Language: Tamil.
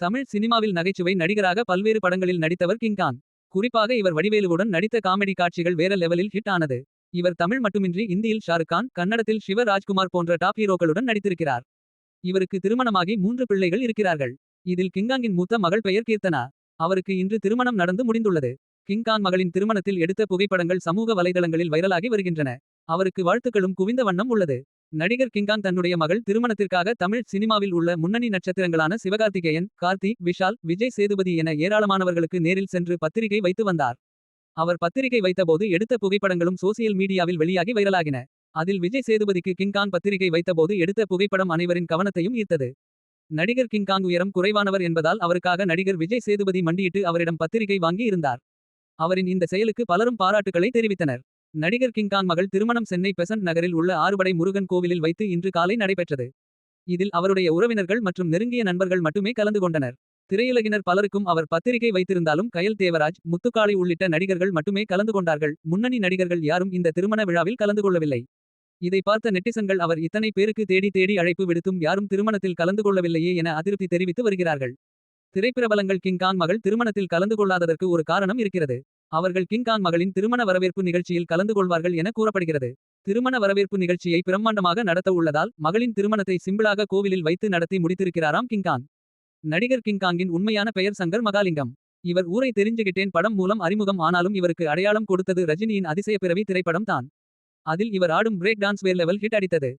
தமிழ் சினிமாவில் நகைச்சுவை நடிகராக பல்வேறு படங்களில் நடித்தவர் கிங்கான். குறிப்பாக இவர் வடிவேலுவுடன் நடித்த காமெடி காட்சிகள் வேற லெவலில் ஹிட் ஆனது. இவர் தமிழ் மட்டுமின்றி இந்தியில் ஷாருக் கான், கன்னடத்தில் சிவ ராஜ்குமார் போன்ற டாப் ஹீரோக்களுடன் நடித்திருக்கிறார். இவருக்கு திருமணமாகி மூன்று பிள்ளைகள் இருக்கிறார்கள். இதில் கிங்காங்கின் மூத்த மகள் பெயர் கீர்த்தனா. அவருக்கு இன்று திருமணம் நடந்து முடிந்துள்ளது. கிங்கான் மகளின் திருமணத்தில் எடுத்த புகைப்படங்கள் சமூக வலைதளங்களில் வைரலாகி வருகின்றன. அவருக்கு வாழ்த்துக்களும் குவிந்த வண்ணம் உள்ளது. நடிகர் கிங்கான் தன்னுடைய மகள் திருமணத்திற்காக தமிழ் சினிமாவில் உள்ள முன்னணி நட்சத்திரங்களான சிவகார்த்திகேயன், கார்த்தி, விஷால், விஜய் சேதுபதி என ஏராளமானவர்களுக்கு நேரில் சென்று பத்திரிகை வைத்து வந்தார். அவர் பத்திரிகை வைத்தபோது எடுத்த புகைப்படங்களும் சோசியல் மீடியாவில் வெளியாகி வைரலாகின. அதில் விஜய் சேதுபதிக்கு கிங்கான் பத்திரிகை வைத்தபோது எடுத்த புகைப்படம் அனைவரின் கவனத்தையும் ஈர்த்தது. நடிகர் கிங்காங் உயரம் குறைவானவர் என்பதால் அவருக்காக நடிகர் விஜய் சேதுபதி மண்டியிட்டு அவரிடம் பத்திரிகை வாங்கி இருந்தார். அவரின் இந்த செயலுக்கு பலரும் பாராட்டுக்களை தெரிவித்தனர். நடிகர் கிங்காங் மகள் திருமணம் சென்னை பெசன்ட் நகரில் உள்ள ஆறுபடை முருகன் கோவிலில் வைத்து இன்று காலை நடைபெற்றது. இதில் அவருடைய உறவினர்கள் மற்றும் நெருங்கிய நண்பர்கள் மட்டுமே கலந்து கொண்டனர். திரையுலகினர் பலருக்கும் அவர் பத்திரிகை வைத்திருந்தாலும் கயல் தேவராஜ், முத்துக்காளை உள்ளிட்ட நடிகர்கள் மட்டுமே கலந்து கொண்டார்கள். முன்னணி நடிகர்கள் யாரும் இந்த திருமண விழாவில் கலந்து கொள்ளவில்லை. இதை பார்த்த நெட்டிசன்கள் அவர் இத்தனை பேருக்கு தேடி தேடி அழைப்பு விடுத்தும் யாரும் திருமணத்தில் கலந்து கொள்ளவில்லையே என அதிருப்தி தெரிவித்து வருகிறார்கள். திரைப்பிரபலங்கள் கிங்காங் மகள் திருமணத்தில் கலந்து கொள்ளாததற்கு ஒரு காரணம் இருக்கிறது. அவர்கள் கிங்கான் மகளின் திருமண வரவேற்பு நிகழ்ச்சியில் கலந்து கொள்வார்கள் என கூறப்படுகிறது. திருமண வரவேற்பு நிகழ்ச்சியை பிரம்மாண்டமாக நடத்த உள்ளதால் மகளின் திருமணத்தை சிம்பிளாக கோவிலில் வைத்து நடத்தி முடித்திருக்கிறாராம் கிங்கான். நடிகர் கிங்காங்கின் உண்மையான பெயர் சங்கர் மகாலிங்கம். இவர் ஊரை தெரிஞ்சுகிட்டேன் படம் மூலம் அறிமுகம் ஆனாலும் இவருக்கு அடையாளம் கொடுத்தது ரஜினியின் அதிசய பிறவி திரைப்படம் தான். அதில் இவர் ஆடும் பிரேக் டான்ஸ் வேர் லெவல் ஹிட் அடித்தது.